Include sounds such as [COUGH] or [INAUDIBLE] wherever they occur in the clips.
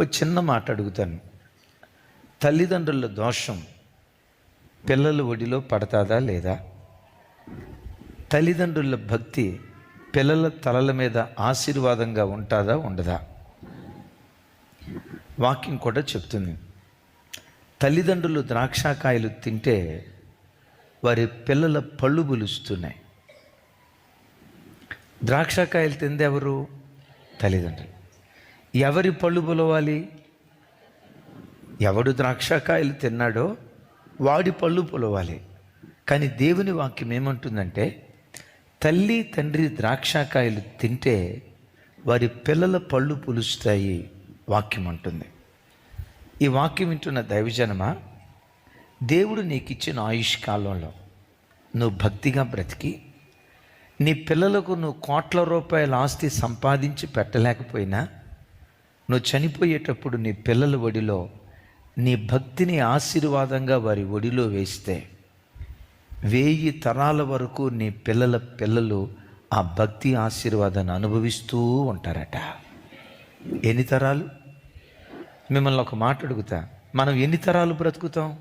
ఒక చిన్న మాట అడుగుతాను. తల్లిదండ్రుల దోషం పిల్లల ఒడిలో పడతాదా లేదా? తల్లిదండ్రుల భక్తి పిల్లల తలల మీద ఆశీర్వాదంగా ఉంటుందా ఉండదా? వాక్యం కూడా చెప్తుంది. తల్లిదండ్రులు ద్రాక్షకాయలు తింటే వారి పిల్లల పళ్ళు పులుస్తున్నాయి ద్రాక్షకాయలు తిందెవరు? తల్లిదండ్రులు. ఎవరి పళ్ళు పొలవాలి ఎవడు ద్రాక్షకాయలు తిన్నాడో వాడి పళ్ళు పులవాలి కానీ దేవుని వాక్యం ఏమంటుందంటే తల్లి తండ్రి ద్రాక్షకాయలు తింటే వారి పిల్లల పళ్ళు పులుస్తాయి వాక్యం అంటుంది. ఈ వాక్యం వింటున్న దైవజనమా దేవుడు నీకు ఇచ్చిన ఆయుష్ కాలంలో నువ్వు భక్తిగా బ్రతికి నీ పిల్లలకు నువ్వు కోట్ల రూపాయల ఆస్తి సంపాదించి పెట్టలేకపోయినా నువ్వు చనిపోయేటప్పుడు నీ పిల్లల ఒడిలో నీ భక్తిని ఆశీర్వాదంగా వారి ఒడిలో వేస్తే వేయి తరాల వరకు నీ పిల్లల పిల్లలు ఆ భక్తి ఆశీర్వాదాన్ని అనుభవిస్తూ ఉంటారట. ఎన్ని తరాలు? మిమ్మల్ని ఒక మాట అడుగుతా. మనం ఎన్ని తరాలు బ్రతుకుతాం?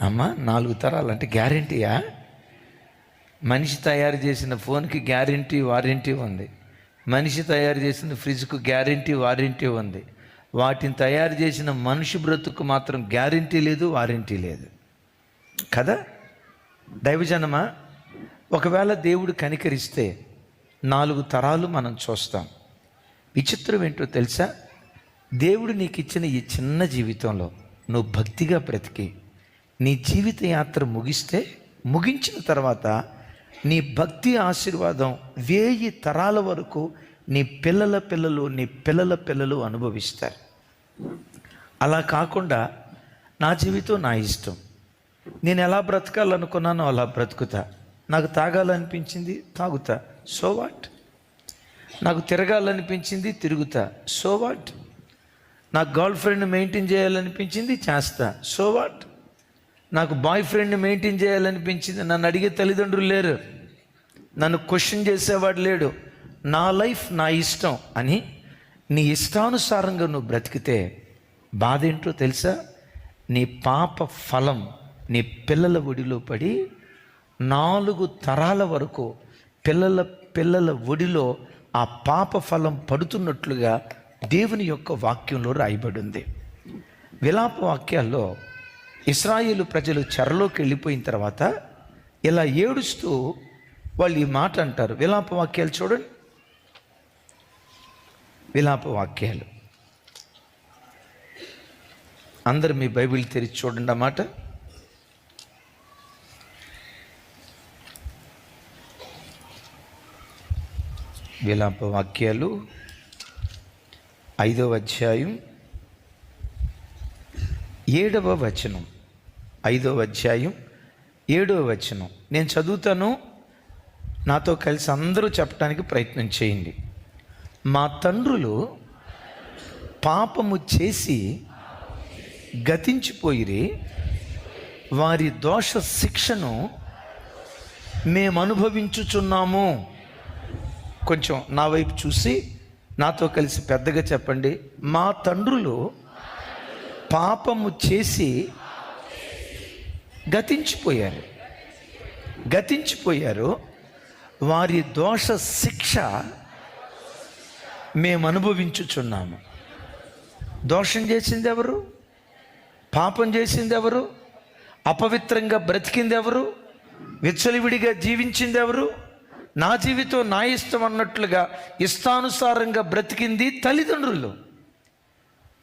అమ్మ నాలుగు తరాలు అంటే గ్యారంటీయా? మనిషి తయారు చేసిన ఫోన్కి గ్యారంటీ వారంటీ ఉంది. మనిషి తయారు చేసిన ఫ్రిడ్జ్కు గ్యారంటీ వారంటీ ఉంది. వాటిని తయారు చేసిన మనిషి బ్రతుకు మాత్రం గ్యారంటీ లేదు వారంటీ లేదు. కదా? దైవజనమా? ఒకవేళ దేవుడు కనికరిస్తే నాలుగు తరాలు మనం చూస్తాం. విచిత్రం ఏంటో తెలుసా? దేవుడు నీకు ఇచ్చిన ఈ చిన్న జీవితంలో నువ్వు భక్తిగా బ్రతికి నీ జీవిత యాత్ర ముగిస్తే ముగించిన తర్వాత నీ భక్తి ఆశీర్వాదం వేయి తరాల వరకు నీ పిల్లల పిల్లలు నీ పిల్లల పిల్లలు అనుభవిస్తారు. అలా కాకుండా నా జీవితం నా ఇష్టం. నేను ఎలా బ్రతకాలనుకున్నానో అలా బ్రతుకుతా. నాకు తాగాలనిపించింది తాగుతా. So what? నాకు తిరగాలనిపించింది తిరుగుతా. So what? నాకు గర్ల్ ఫ్రెండ్ మెయింటైన్ చేయాలనిపించింది చేస్తా. So what? నాకు బాయ్ ఫ్రెండ్ మెయింటైన్ చేయాలనిపించింది. నన్ను అడిగే తల్లిదండ్రులు లేరు. నన్ను క్వశ్చన్ చేసేవాడు లేడు. నా లైఫ్ నా ఇష్టం అని నీ ఇష్టానుసారంగా నువ్వు బ్రతికితే బాధ ఏంటో తెలుసా? నీ పాప ఫలం నీ పిల్లల ఒడిలో పడి నాలుగు తరాల వరకు పిల్లల పిల్లల ఒడిలో ఆ పాప ఫలం పడుతున్నట్లుగా దేవుని యొక్క వాక్యంలో రాయబడింది. విలాప వాక్యాల్లో ఇస్రాయేలు ప్రజలు చెరలోకి వెళ్ళిపోయిన తర్వాత ఇలా ఏడుస్తూ వాళ్ళు ఈ మాట అంటారు. విలాప వాక్యాలు చూడండి. విలాప వాక్యాలు. అందరు మీ బైబిల్ తెరిచి చూడండి అన్నమాట విలాప వాక్యాలు ఐదవ అధ్యాయం ఏడవ వచనం. ఐదవ అధ్యాయం ఏడవ వచనం. నేను చదువుతాను. నాతో కలిసి అందరూ చెప్పడానికి ప్రయత్నం చేయండి. మా తండ్రులు పాపము చేసి గతించిపోయిరి. వారి దోష శిక్షను మేము అనుభవించుచున్నాము. కొంచెం నా వైపు చూసి నాతో కలిసి పెద్దగా చెప్పండి. మా తండ్రులు పాపము చేసి గతించిపోయారు. గతించిపోయారు. వారి దోష శిక్ష మేము అనుభవించుచున్నాము దోషం చేసింది ఎవరు పాపం చేసింది ఎవరు అపవిత్రంగా బ్రతికింది ఎవరు విచ్చలివిడిగా జీవించింది ఎవరు నా జీవితం నా ఇష్టం అన్నట్లుగా ఇష్టానుసారంగా బ్రతికింది తల్లిదండ్రులు.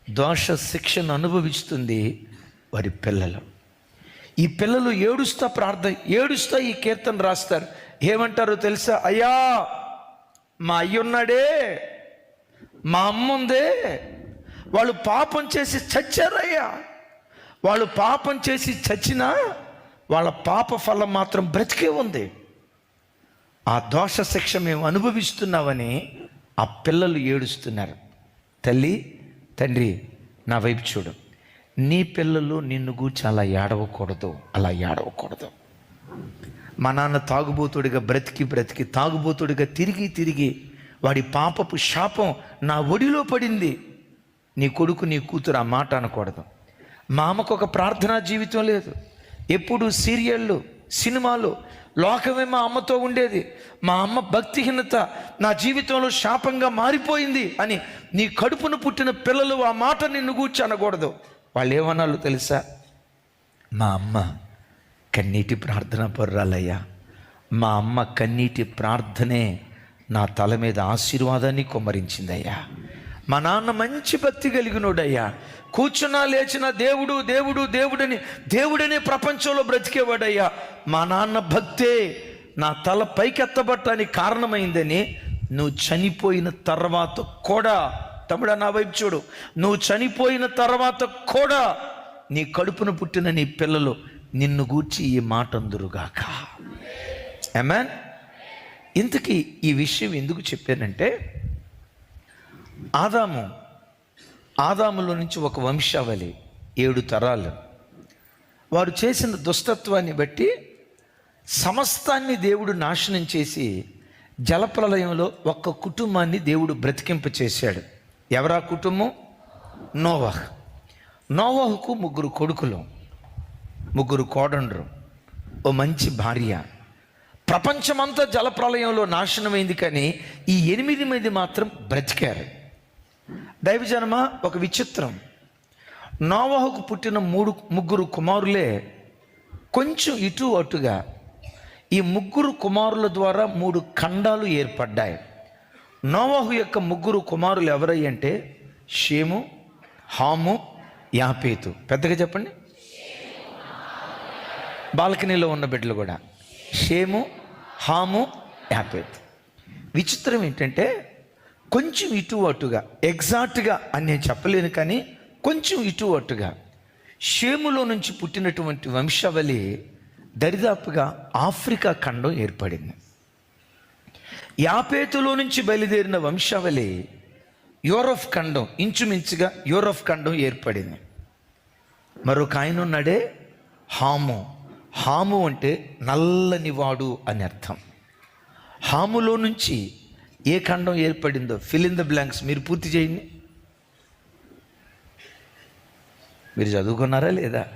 దోష శిక్షను అనుభవిస్తుంది వారి పిల్లలు. ఈ పిల్లలు ఏడుస్తా ప్రార్థన ఏడుస్తా ఈ కీర్తన రాస్తారు. ఏమంటారో తెలుసా? అయ్యా మా అయ్యున్నాడే మా అమ్మ ఉందే వాళ్ళు పాపం చేసి చచ్చారయ్యా. వాళ్ళు పాపం చేసి చచ్చినా వాళ్ళ పాప ఫలం మాత్రం బ్రతికే ఉంది. ఆ దోష శిక్ష మేము అనుభవిస్తున్నామని ఆ పిల్లలు ఏడుస్తున్నారు. తల్లి తండ్రి నా వైపు చూడు. నీ పిల్లలు నిన్ను గూర్చి అలా ఏడవకూడదు అలా ఏడవకూడదు. మా నాన్న తాగుబోతుడిగా బ్రతికి బ్రతికి తాగుబోతుడిగా తిరిగి తిరిగి వాడి పాపపు శాపం నా ఒడిలో పడింది. నీ కొడుకు నీ కూతురు ఆ మాట అనకూడదు. మా అమ్మకు ఒక ప్రార్థనా జీవితం లేదు. ఎప్పుడు సీరియళ్ళు సినిమాలు లోకమే మా అమ్మతో ఉండేది. మా అమ్మ భక్తిహీనత నా జీవితంలో శాపంగా మారిపోయింది అని నీ కడుపును పుట్టిన పిల్లలు ఆ మాట నిన్ను కూర్చి అనకూడదు. వాళ్ళు ఏమన్నాళ్ళు తెలుసా? మా అమ్మ కన్నీటి ప్రార్థన పొర్రాలయ్యా. మా అమ్మ కన్నీటి ప్రార్థనే నా తల మీద ఆశీర్వాదాన్ని కొమ్మరించిందయ్యా. మా నాన్న మంచి భక్తి కలిగినోడయ్యా. కూర్చున్నా లేచిన దేవుడు దేవుడు దేవుడని దేవుడనే ప్రపంచంలో బ్రతికేవాడయ్యా. మా నాన్న భక్తే నా తల పైకెత్తబట్టడానికి కారణమైందని నువ్వు చనిపోయిన తర్వాత కూడా తమ్ముడా నా వైపు చూడు నువ్వు చనిపోయిన తర్వాత కూడా నీ కడుపున పుట్టిన నీ పిల్లలు నిన్ను గూర్చి ఈ మాట అందురుగాక. ఎమాన్ ఇంతకీ ఈ విషయం ఎందుకు చెప్పానంటే ఆదాము ఆదాములో నుంచి ఒక వంశావళి ఏడు తరాలు. వారు చేసిన దుష్టత్వాన్ని బట్టి సమస్తాన్ని దేవుడు నాశనం చేసి జలప్రలయంలో ఒక్క కుటుంబాన్ని దేవుడు బ్రతికింప చేశాడు. ఎవరా కుటుంబం? నోవాహ్. నోవాహుకు ముగ్గురు కొడుకులు. ముగ్గురు కోడండ్రు. ఓ మంచి భార్య. ప్రపంచమంతా జలప్రలయంలో నాశనమైంది కానీ ఈ ఎనిమిది మంది మాత్రం బ్రతికారు. దైవజనమ ఒక విచిత్రం. నోవాహుకు పుట్టిన మూడు ముగ్గురు కుమారులే కొంచెం ఇటు అటుగా ఈ ముగ్గురు కుమారుల ద్వారా మూడు ఖండాలు ఏర్పడ్డాయి. నోవాహు యొక్క ముగ్గురు కుమారులు ఎవరై అంటే షేము హాము యాపేతు. పెద్దగా చెప్పండి. బాల్కనీలో ఉన్న బిడ్డలు కూడా. షేము హాము యాపేత్ విచిత్రం ఏంటంటే కొంచెం ఇటు అటుగా ఎగ్జాక్ట్గా అని నేను చెప్పలేను కానీ కొంచెం ఇటు అటుగా షేములో నుంచి పుట్టినటువంటి వంశావళి దరిదాపుగా ఆఫ్రికా ఖండం ఏర్పడింది. యాపేతులో నుంచి బయలుదేరిన వంశావళి యూరప్ ఖండం ఇంచుమించుగా యూరప్ ఖండం ఏర్పడింది. మరొక ఆయన ఉన్నాడే హాము. హాము అంటే నల్లనివాడు అని అర్థం. హాములో నుంచి ఏ ఖండం ఏర్పడిందో ఫిల్ ఇన్ ద బ్లాంక్స్ మీరు పూర్తి చేయండి. మీరు చదువుకున్నారా లేదా?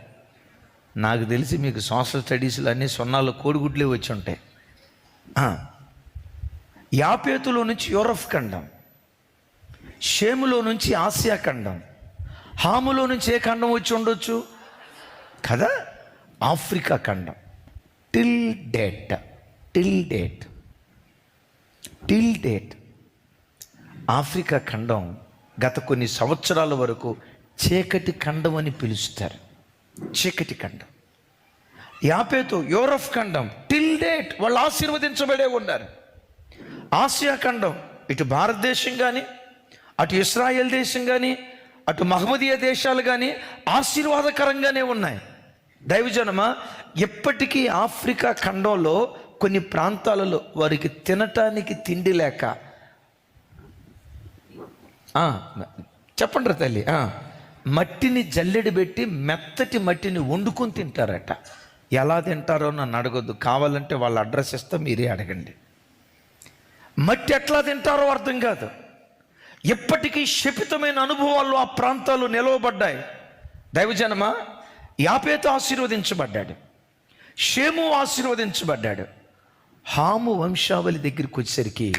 నాకు తెలిసి మీకు సోషల్ స్టడీస్లో అన్ని సున్నాలు కోడిగుడ్లే వచ్చి ఉంటాయి. యాపేతులో నుంచి యూరప్ ఖండం షేములో నుంచి ఆసియా ఖండం హాములో నుంచి ఏ ఖండం వచ్చి ఉండొచ్చు? కదా? ఆఫ్రికా ఖండం. Till date till date till date. Africa ఖండం గత కొన్ని సంవత్సరాల వరకు చీకటి ఖండం అని పిలుస్తారు. చీకటి ఖండం. యాపేతో యూరప్ ఖండం టిల్ డేట్ వాళ్ళు ఆశీర్వదించబడే ఉన్నారు. ఆసియా ఖండం ఇటు భారతదేశం కానీ అటు ఇస్రాయెల్ దేశం కానీ అటు మహమ్మదీయ దేశాలు కానీ ఆశీర్వాదకరంగానే ఉన్నాయి. దైవజనమ? ఎప్పటికీ ఆఫ్రికా ఖండంలో కొన్ని ప్రాంతాలలో వారికి తినటానికి తిండి లేక. చెప్పండి తల్లి మట్టిని జల్లెడి పెట్టి మెత్తటి మట్టిని వండుకొని తింటారట. ఎలా తింటారో నన్ను అడగొద్దు. కావాలంటే వాళ్ళ అడ్రస్ ఇస్తే మీరే అడగండి. మట్టి ఎట్లా తింటారో అర్థం కాదు. ఎప్పటికీ శపితమైన అనుభవాలు ఆ ప్రాంతాలు నిలవబడ్డాయి. దైవజనమా? యాపేత ఆశీర్వదించబడ్డాడు. షేము ఆశీర్వదించబడ్డాడు. హాము వంశావళి దగ్గరికి వచ్చేసరికి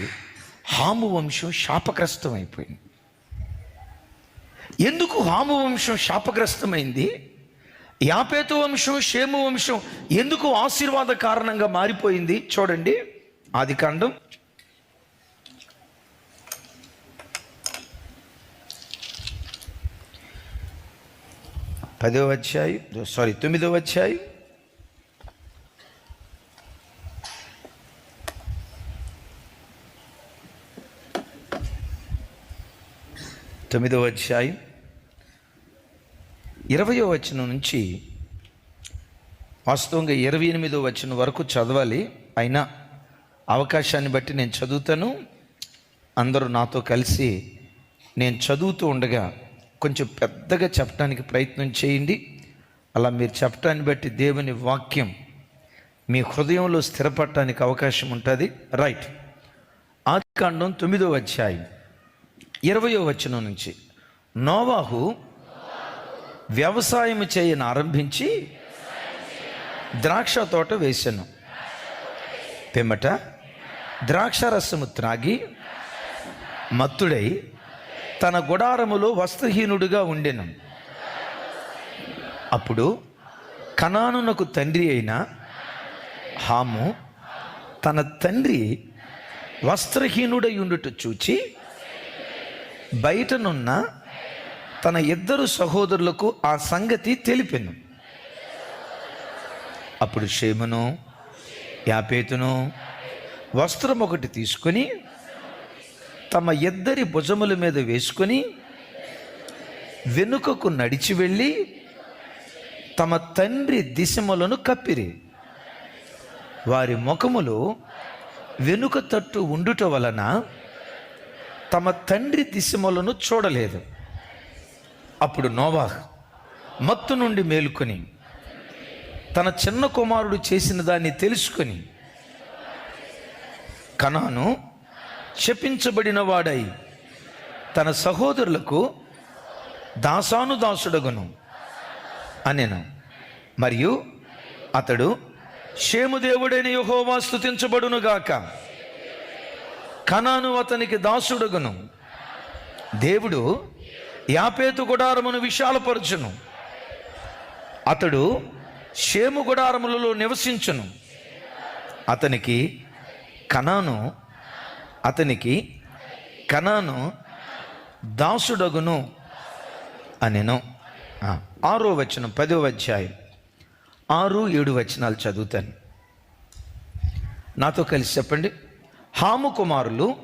హాము వంశం శాపగ్రస్తం అయిపోయింది ఎందుకు హాము వంశం శాపగ్రస్తమైంది? యాపేతు వంశం షేము వంశం ఎందుకు ఆశీర్వాద కారణంగా మారిపోయింది? చూడండి ఆది కాండం పదో అధ్యాయం సారీ తొమ్మిదో అధ్యాయం తొమ్మిదో అధ్యాయం ఇరవయో వచనం నుంచి వాస్తవంగా ఇరవై ఎనిమిదో వచనం వరకు చదవాలి. అయినా అవకాశాన్ని బట్టి నేను చదువుతాను. అందరూ నాతో కలిసి నేను చదువుతూ ఉండగా కొంచెం పెద్దగా చెప్పడానికి ప్రయత్నం చేయండి. అలా మీరు చెప్పటాన్ని బట్టి దేవుని వాక్యం మీ హృదయంలో స్థిరపడటానికి అవకాశం ఉంటుంది. రైట్ ఆదికాండం తొమ్మిదో అధ్యాయం ఇరవయో వచనం నుంచి. నోవాహు వ్యవసాయం చేయను ఆరంభించి ద్రాక్ష తోట వేశాను పిమ్మట ద్రాక్ష రసము త్రాగి మత్తుడై తన గుడారములో వస్త్రహీనుడుగా ఉండెను. అప్పుడు కనానునకు తండ్రి అయిన హాము తన తండ్రి వస్త్రహీనుడై ఉండుట చూచి బయటనున్న తన ఇద్దరు సహోదరులకు ఆ సంగతి తెలిపెను. అప్పుడు షేమును యాపేతును వస్త్రం ఒకటి తీసుకొని తమ ఇద్దరి భుజముల మీద వేసుకొని వెనుకకు నడిచి వెళ్ళి తమ తండ్రి దిశములను కప్పిరి. వారి ముఖములు వెనుక తట్టు ఉండుట వలన తమ తండ్రి దిశములను చూడలేదు. అప్పుడు నోవాహ్ మత్తు నుండి మేలుకొని తన చిన్న కుమారుడు చేసిన దాన్ని తెలుసుకొని కనాను శపించబడిన వాడై తన సహోదరులకు దాసానుదాసుడగును అనెను. మరియు అతడు షేముదేవుడైన యహోవా స్థుతించబడునుగాక కనాను అతనికి దాసుడగును. దేవుడు యాపేతు గుడారమును విశాలపరచును. అతడు షేము గుడారములలో నివసించును. అతనికి కనాను అతనికి కనాను దాసుడగును అనెను. ఆరో వచనం పదో అధ్యాయం ఆరు ఏడు వచనాలు చదువుతాను. నాతో కలిసి చెప్పండి. హాము కుమారులు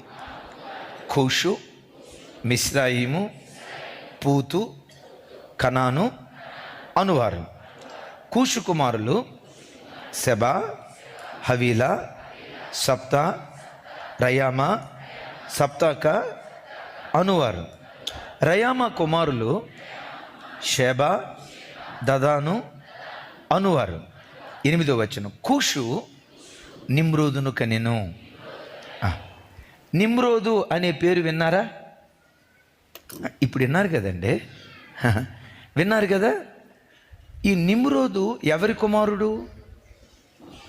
కోషు మిశ్రాయిము పూతు కనాను అనువారు. కూషు కుమారులు సెబా హవీలా సప్తా రయామా సప్తాక అనువారు. రయామా కుమారులు షేబా దదాను అనువారు. ఎనిమిదో వచనం. కూషు నిమ్రోదును కనెను. నిమ్రోదు అనే పేరు విన్నారా? ఇప్పుడు విన్నారు కదండి. విన్నారు కదా? ఈ నిమ్రోదు ఎవరి కుమారుడు?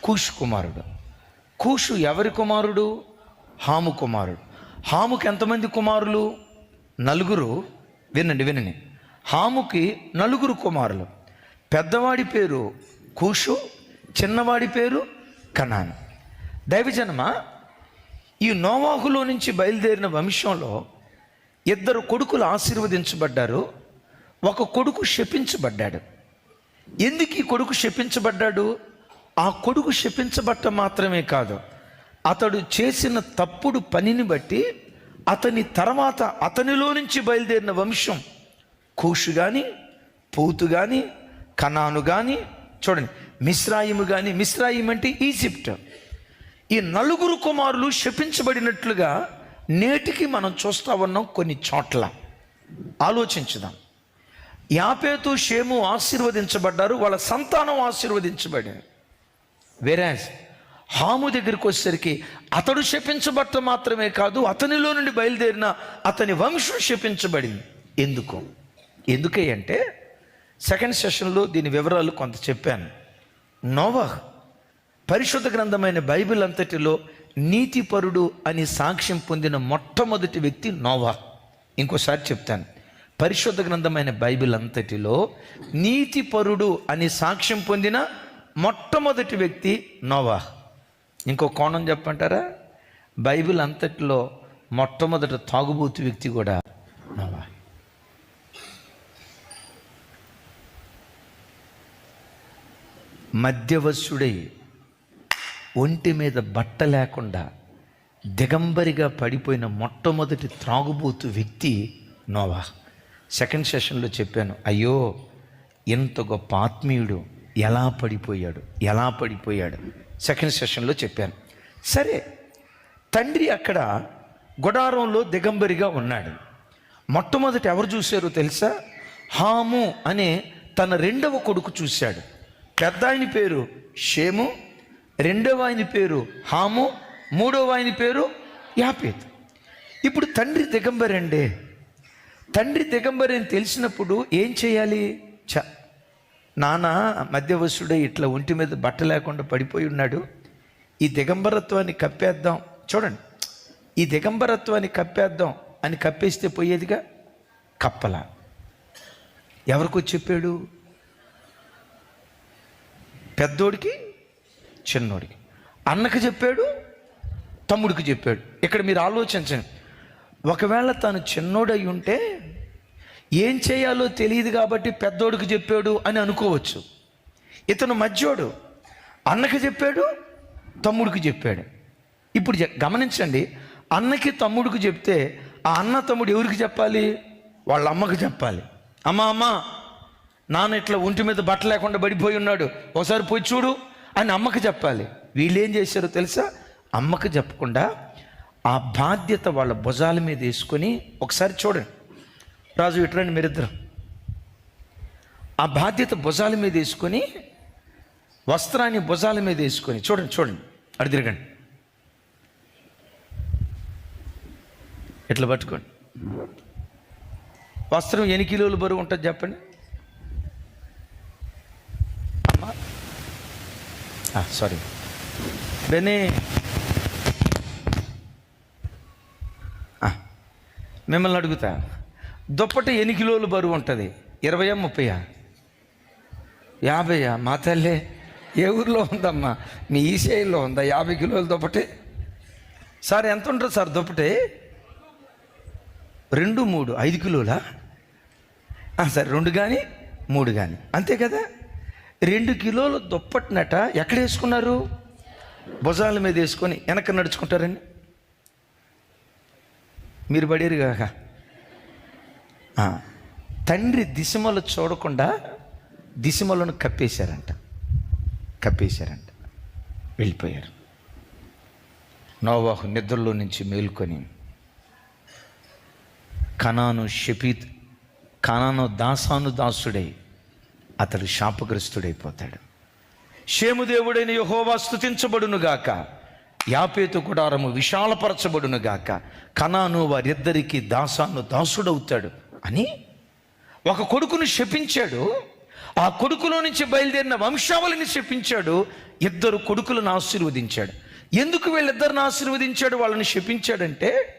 కూష్ కుమారుడు. కూషు ఎవరి కుమారుడు? హాము కుమారుడు. హాముకి ఎంతమంది కుమారులు? నలుగురు. వినండి వినని హాముకి నలుగురు కుమారులు. పెద్దవాడి పేరు కూషు చిన్నవాడి పేరు కనాను. దైవజనమ ఈ నోవాహులో నుంచి బయలుదేరిన వంశంలో ఇద్దరు కొడుకులు ఆశీర్వదించబడ్డారు ఒక కొడుకు శపించబడ్డాడు. ఎందుకు ఈ కొడుకు శపించబడ్డాడు? ఆ కొడుకు శపించబట్ట మాత్రమే కాదు. అతడు చేసిన తప్పుడు పనిని బట్టి అతని తర్వాత అతనిలో నుంచి బయలుదేరిన వంశం కూషు కానీ పూతు కానీ కనాను కానీ చూడండి మిశ్రాయిము కానీ మిశ్రాయిం అంటే ఈజిప్ట్. ఈ నలుగురు కుమారులు శపించబడినట్లుగా నేటికి మనం చూస్తా ఉన్నాం కొన్ని చోట్ల. ఆలోచించుదాం. యాపేతు షేము ఆశీర్వదించబడ్డారు వాళ్ళ సంతానం ఆశీర్వదించబడింది. వేరే హాము దగ్గరికి వచ్చేసరికి అతడు శపించబట్ట మాత్రమే కాదు అతనిలో నుండి బయలుదేరిన అతని వంశం శపించబడింది. ఎందుకు? ఎందుకే అంటే సెకండ్ సెషన్లో దీని వివరాలు కొంత చెప్పాను. నోవహ్ పరిశుద్ధ గ్రంథమైన బైబిల్ అంతటిలో నీతిపరుడు అని సాక్ష్యం పొందిన మొట్టమొదటి వ్యక్తి నోవా ఇంకోసారి చెప్తాను. పరిశుద్ధ గ్రంథమైన బైబిల్ అంతటిలో నీతిపరుడు అని సాక్ష్యం పొందిన మొట్టమొదటి వ్యక్తి నోవాహ్. ఇంకో కోణం చెప్పంటారా బైబిల్ అంతటిలో మొట్టమొదటి తాగుబోతు వ్యక్తి కూడా నోవా. మధ్యవశుడై ఒంటి మీద బట్ట లేకుండా దిగంబరిగా పడిపోయిన మొట్టమొదటి త్రాగుబోతు వ్యక్తి నోవా. సెకండ్ సెషన్లో చెప్పాను అయ్యో ఎంత గొప్ప ఆత్మీయుడు ఎలా పడిపోయాడు? ఎలా పడిపోయాడు? సెకండ్ సెషన్లో చెప్పాను. సరే తండ్రి అక్కడ గుడారంలో దిగంబరిగా ఉన్నాడు. మొట్టమొదటి ఎవరు చూశారో తెలుసా? హాము అనే తన రెండవ కొడుకు చూశాడు. పెద్ద ఆయన పేరు షేము రెండవ ఆయన పేరు హాము మూడవ ఆయన పేరు యాపేత్. ఇప్పుడు తండ్రి దిగంబరండే. తండ్రి దిగంబరి అని తెలిసినప్పుడు ఏం చేయాలి? చ నాన్న మధ్యవశుడే ఇట్లా ఒంటి మీద బట్ట లేకుండా పడిపోయి ఉన్నాడు. ఈ దిగంబరత్వాన్ని కప్పేద్దాం. చూడండి. ఈ దిగంబరత్వాన్ని కప్పేద్దాం అని కప్పేస్తే పోయేదిగా? కప్పల. ఎవరికో చెప్పాడు? పెద్దోడికి చిన్నోడికి. అన్నకి చెప్పాడు తమ్ముడికి చెప్పాడు. ఇక్కడ మీరు ఆలోచించండి. ఒకవేళ తను చిన్నోడై ఉంటే ఏం చేయాలో తెలియదు కాబట్టి పెద్దోడికి చెప్పాడు అని అనుకోవచ్చు. ఇతను మధ్యోడు అన్నకి చెప్పాడు తమ్ముడికి చెప్పాడు. ఇప్పుడు జ- గమనించండి. అన్నకి తమ్ముడికి చెప్తే ఆ అన్న తమ్ముడు ఎవరికి చెప్పాలి? వాళ్ళ అమ్మకి చెప్పాలి. అమ్మ అమ్మ నాన్న ఇట్లా ఒంటి మీద బట్ట లేకుండా పడిపోయి ఉన్నాడు. ఒకసారి పోయి చూడు అని అమ్మకి చెప్పాలి. వీళ్ళు ఏం చేశారో తెలుసా? అమ్మకి చెప్పకుండా ఆ బాధ్యత వాళ్ళ భుజాల మీద వేసుకొని ఒకసారి చూడండి. రాజు ఇటురండి మీరిద్దరు. ఆ బాధ్యత భుజాల మీద వేసుకొని వస్త్రాన్ని భుజాల మీద వేసుకొని చూడండి చూడండి అటు తిరగండి. ఇట్లా పట్టుకోండి. వస్త్రం ఎన్ని కిలోలు బరువు ఉంటుంది చెప్పండి? అమ్మా. సారీ బెనీ మిమ్మల్ని అడుగుతా. దుప్పట ఎన్ని కిలోలు బరువు ఉంటుంది? ఇరవయా ముప్పయా? యాభైయా? మా తల్లే ఏ ఊర్లో ఉందమ్మా? మీ ఈసేయిలో ఉందా? యాభై కిలోల దుప్పటి? సార్ ఎంత ఉంటుంది సార్ దుప్పటి? రెండు మూడు. ఐదు కిలోలా? సరే రెండు కానీ మూడు కానీ అంతే కదా? రెండు కిలోలు దుప్పటినట ఎక్కడ వేసుకున్నారు? భుజాల మీద వేసుకొని వెనక నడుచుకుంటారండి. మీరు పడేరు కాక. తండ్రి దిశమలు చూడకుండా దిశమలను కప్పేశారంట. కప్పేశారంట. వెళ్ళిపోయారు. నోవాహు నిద్రలో నుంచి మేలుకొని కనాను షపీత్ కనాను దాసాను దాసుడై అతడు శాపగ్రస్తుడైపోతాడు. షేముదేవుడైన యహోవా స్థుతించబడునుగాక యాపేతు గుడారము విశాలపరచబడునుగాక. కనాను వారిద్దరికీ దాసాను దాసుడవుతాడు. అని ఒక కొడుకును శపించాడు. ఆ కొడుకులో నుంచి బయలుదేరిన వంశావళిని శపించాడు. ఇద్దరు కొడుకులను ఆశీర్వదించాడు. ఎందుకు వీళ్ళిద్దరిని ఆశీర్వదించాడు? వాళ్ళని శపించాడంటే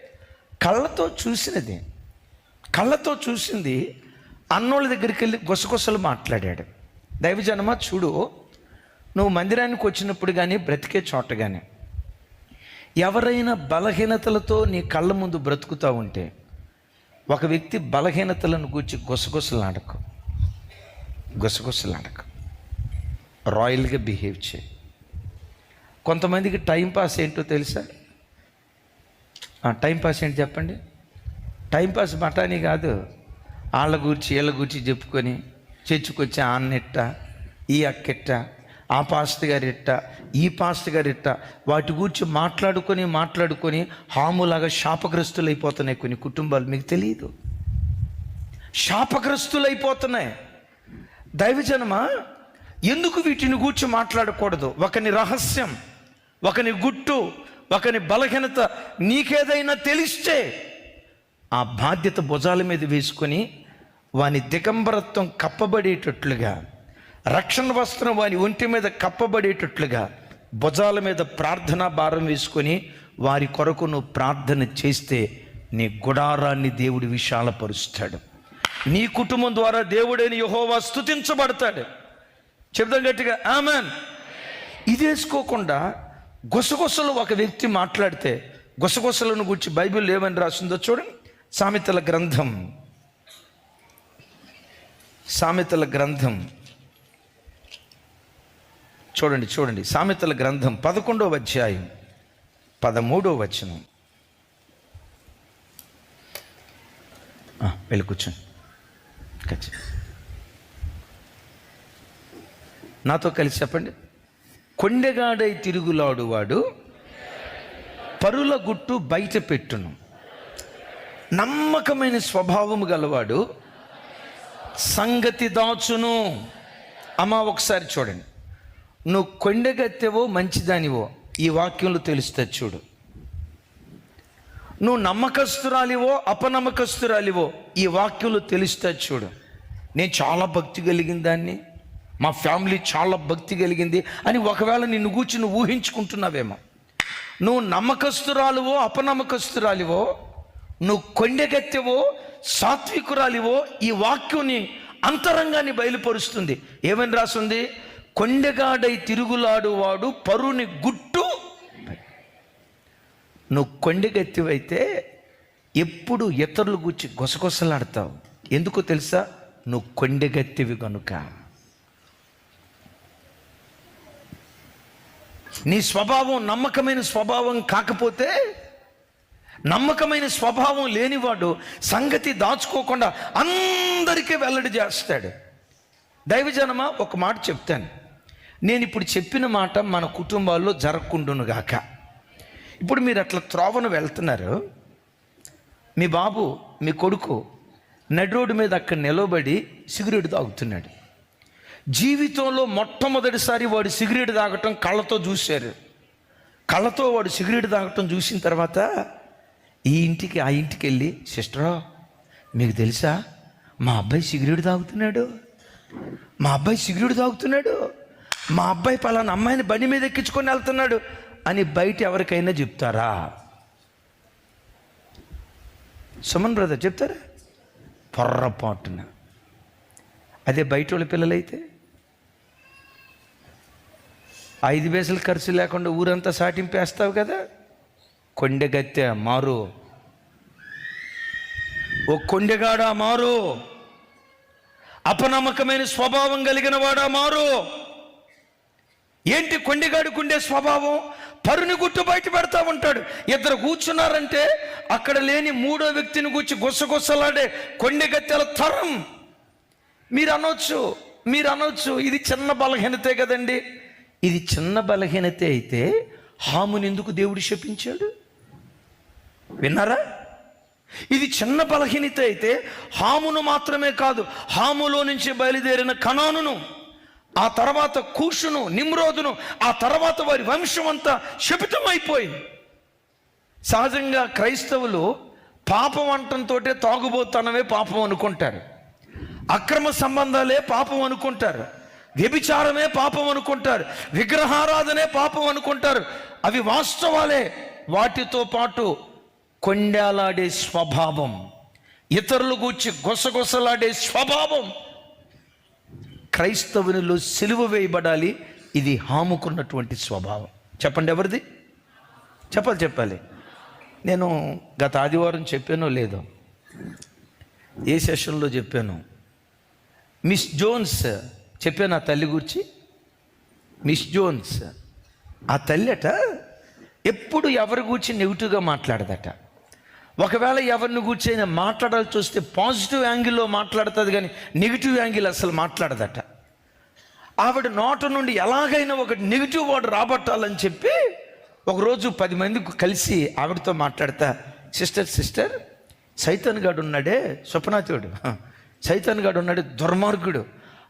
కళ్ళతో చూసినది. కళ్ళతో చూసింది అన్నోళ్ళ దగ్గరికి వెళ్ళి గుసగుసలు మాట్లాడాడు. దైవజనమ చూడు నువ్వు మందిరానికి వచ్చినప్పుడు కానీ బ్రతికే చోట కానీ ఎవరైనా బలహీనతలతో నీ కళ్ళ ముందు బ్రతుకుతూ ఉంటే ఒక వ్యక్తి బలహీనతలను గూర్చి గుసగుసలాడకు. గుసగుసలాడకు. రాయల్గా బిహేవ్ చేయి. కొంతమందికి టైంపాస్ ఏంటో తెలుసా? ఆ, ఏంటి చెప్పండి? టైంపాస్ మటాని కాదు. వాళ్ళ గురించి వీళ్ళ గురించి చెప్పుకొని చర్చకొచ్చి ఆన్నెట్ట ఈ అక్కెట్ట ఆ పాస్ట్ గారి ఇట్ట ఈ పాస్ట్ గారి ఇట్ట వాటి గురించి మాట్లాడుకొని మాట్లాడుకొని హాములాగా శాపగ్రస్తులైపోతున్నాయి కొన్ని కుటుంబాలు. మీకు తెలియదు శాపగ్రస్తులైపోతున్నాయి. దైవజనమా? ఎందుకు వీటిని గూర్చి మాట్లాడకూడదు? ఒకని రహస్యం ఒకని గుట్టు ఒకని బలహీనత నీకేదైనా తెలిస్తే ఆ బాధ్యత భుజాల మీద వేసుకొని వాని దిగంబరత్వం కప్పబడేటట్లుగా రక్షణ వస్త్రం వారి ఒంటి మీద కప్పబడేటట్లుగా భుజాల మీద ప్రార్థనా భారం వేసుకొని వారి కొరకు నువ్వు ప్రార్థన చేస్తే నీ గుడారాన్ని దేవుడు విశాలపరుస్తాడు. నీ కుటుంబం ద్వారా దేవుడైన యహోవా స్థుతించబడతాడు చెప్దాం గట్టిగా ఆమెన్. ఇది వేసుకోకుండా గుసగుసలు ఒక వ్యక్తి మాట్లాడితే గుసగుసలను గురించి బైబిల్ ఏమని రాసిందో చూడండి. సామెతల గ్రంథం. సామెతల గ్రంథం. చూడండి చూడండి. సామెతల గ్రంథం పదకొండవ అధ్యాయం పదమూడవ వచనం. వెళ్ళి కూర్చోండి. నాతో కలిసి చెప్పండి. కొండెగాడై తిరుగులాడువాడు పరుల గుట్టు బయట పెట్టును. నమ్మకమైన స్వభావము గలవాడు సంగతి దాచును. అమ్మ ఒకసారి చూడండి. నువ్వు కొండగత్తెవో మంచిదానివో ఈ వాక్యంలో తెలుస్తుంది చూడు. నువ్వు నమ్మకస్తురాలివో అపనమ్మకస్తురాలివో ఈ వాక్యంలో తెలుస్తుంది చూడు. నేను చాలా భక్తి కలిగిన దాన్ని మా ఫ్యామిలీ చాలా భక్తి కలిగింది అని ఒకవేళ నిన్ను కూర్చుని నువ్వు ఊహించుకుంటున్నావేమో. నువ్వు నమ్మకస్తురాలివో అపనమ్మకస్తురాలివో నువ్వు కొండెగత్తెవో సాత్వికురాలివో ఈ వాక్యుని అంతరంగాన్ని బయలుపరుస్తుంది. ఏమని రాసింది? కొండెగాడై తిరుగులాడువాడు పరుని గుట్టు. నువ్వు కొండెగత్తివైతే ఎప్పుడు ఇతరులు గుచ్చి గొసగొసలాడతావు. ఎందుకో తెలుసా? నువ్వు కొండెగత్తివి కనుక నీ స్వభావం నమ్మకమైన స్వభావం కాకపోతే నమ్మకమైన స్వభావం లేనివాడు సంగతి దాచుకోకుండా అందరికీ వెల్లడి చేస్తాడు. దైవజనమా ఒక మాట చెప్తాను. నేను ఇప్పుడు చెప్పిన మాట మన కుటుంబాల్లో జరగకుండును గాక. ఇప్పుడు మీరు అట్లా త్రోవను వెళ్తున్నారు. మీ బాబు మీ కొడుకు నడి రోడ్డు మీద అక్కడ నిలబడి సిగరెట్ తాగుతున్నాడు. జీవితంలో మొట్టమొదటిసారి వాడు సిగరెట్ తాగటం కళ్ళతో చూశారు. కళ్ళతో వాడు సిగరెట్ తాగటం చూసిన తర్వాత ఈ ఇంటికి ఆ ఇంటికి వెళ్ళి సిస్టరో మీకు తెలుసా? మా అబ్బాయి సిగరెట్ తాగుతున్నాడు. మా అబ్బాయి సిగరెట్ తాగుతున్నాడు. మా అబ్బాయి పలానా అమ్మాయిని బండి మీద ఎక్కించుకొని వెళ్తున్నాడు అని బయట ఎవరికైనా చెప్తారా? సుమన్ బ్రదర్ చెప్తారా? పొర్రపాటున అదే బయట వాళ్ళ పిల్లలైతే? ఐదు వేసలు ఖర్చు లేకుండా ఊరంతా సాటింపేస్తావు కదా? కొండెగత్తె మారు. ఓ కొండెగాడా మారు? అపనమ్మకమైన స్వభావం కలిగిన వాడా మారు? ఏంటి కొండెగాడుకుండే స్వభావం? పరుని గుట్టు బయట పెడతా ఉంటాడు. ఇద్దరు కూర్చున్నారంటే అక్కడ లేని మూడో వ్యక్తిని కూర్చి గుసగుసలాడే కొండెగత్తెల తరం. మీరు అనొచ్చు మీరు అనొచ్చు ఇది చిన్న బలహీనతే కదండి. ఇది చిన్న బలహీనతే అయితే హాముని ఎందుకు దేవుడు శపించాడు? విన్నారా? ఇది చిన్న బలహీనత అయితే హామును మాత్రమే కాదు హాములో నుంచి బయలుదేరిన కణానును ఆ తర్వాత కూషును నిమ్రోదును ఆ తర్వాత వారి వంశం అంతా శపితమైపోయింది సహజంగా క్రైస్తవులు పాపం అంటంతో తాగుబోతనమే పాపం అనుకుంటారు. అక్రమ సంబంధాలే పాపం అనుకుంటారు. వ్యభిచారమే పాపం అనుకుంటారు. విగ్రహారాధనే పాపం అనుకుంటారు. అవి వాస్తవాలే. వాటితో పాటు కొండాలాడే స్వభావం ఇతరులు గూర్చి గొసగొసలాడే స్వభావం క్రైస్తవునిలో సిలువ వేయబడాలి ఇది హాముకున్నటువంటి స్వభావం. చెప్పండి ఎవరిది? చెప్పాలి చెప్పాలి. నేను గత ఆదివారం చెప్పానో లేదో? ఏ సెషన్లో చెప్పాను? మిస్ జోన్స్ చెప్పాను ఆ తల్లి గురించి? Miss Jones. ఆ తల్లి అట ఎప్పుడు ఎవరి గురించి నెగిటివ్గా మాట్లాడదట? ఒకవేళ ఎవరిని కూర్చొని మాట్లాడాల్సి వస్తే పాజిటివ్ యాంగిల్లో మాట్లాడుతుంది కానీ నెగిటివ్ యాంగిల్ అసలు మాట్లాడదట. ఆవిడ నోట నుండి ఎలాగైనా ఒక నెగిటివ్ వర్డ్ రాబట్టాలని చెప్పి ఒకరోజు పది మంది కలిసి ఆవిడతో మాట్లాడతా సిస్టర్ సిస్టర్ సైతన్ గాడు ఉన్నాడే స్వప్నాథుడు సైతన్ గాడు ఉన్నాడే దుర్మార్గుడు.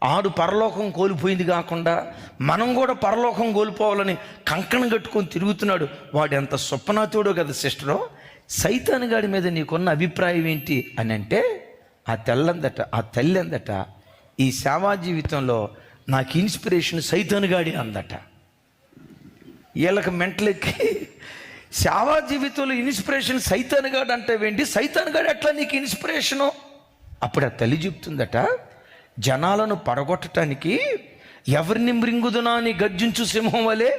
ఆడు పరలోకం కోల్పోయింది కాకుండా మనం కూడా పరలోకం కోల్పోవాలని కంకణం కట్టుకొని తిరుగుతున్నాడు. వాడు ఎంత స్వప్నాథుడో కదా సిస్టరో. సైతాన్ గాడి మీద నీకున్న అభిప్రాయం ఏంటి అని అంటే ఆ తెల్లందట ఆ తల్లి అందట ఈ సేవా జీవితంలో నాకు ఇన్స్పిరేషన్ సైతాన్ గాడి అందట. వీళ్ళకి మెంటలెక్కి సేవా జీవితంలో ఇన్స్పిరేషన్ సైతాన్ గాడు అంటే ఏంటి? సైతాన్ గాడు ఎట్లా నీకు ఇన్స్పిరేషను? అప్పుడు ఆ తల్లి చెప్తుందట జనాలను పడగొట్టడానికి ఎవరిని మృంగుదునా అని గర్జించు సింహం వలె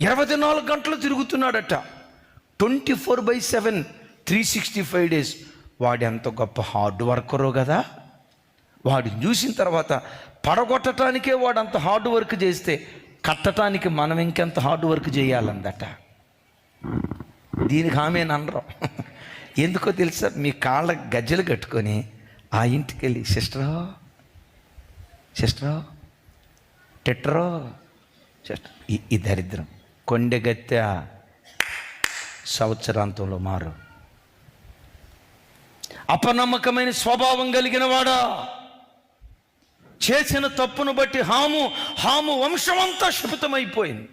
ఇరవై నాలుగు గంటలు తిరుగుతున్నాడట. Twenty four by seven three sixty five days వాడు ఎంత గొప్ప హార్డ్ వర్కరో కదా. వాడిని చూసిన తర్వాత పడగొట్టడానికే వాడు అంత హార్డ్ వర్క్ చేస్తే కట్టడానికి మనం ఇంకెంత హార్డ్ వర్క్ చేయాలందట. దీనికి ఆమె అనరు. [LAUGHS] ఎందుకో తెలుసా? మీ కాళ్ళ గజ్జలు కట్టుకొని ఆ ఇంటికి వెళ్ళి సిస్టరో సిస్టరో టెట్రో సిస్టర్ ఈ- దరిద్రం. కొండెగత్తె సంవత్సరాంతంలో మారు. అపనమ్మకమైన స్వభావం కలిగిన వాడా చేసిన తప్పును బట్టి హాము హాము వంశమంతా శపితమైపోయింది.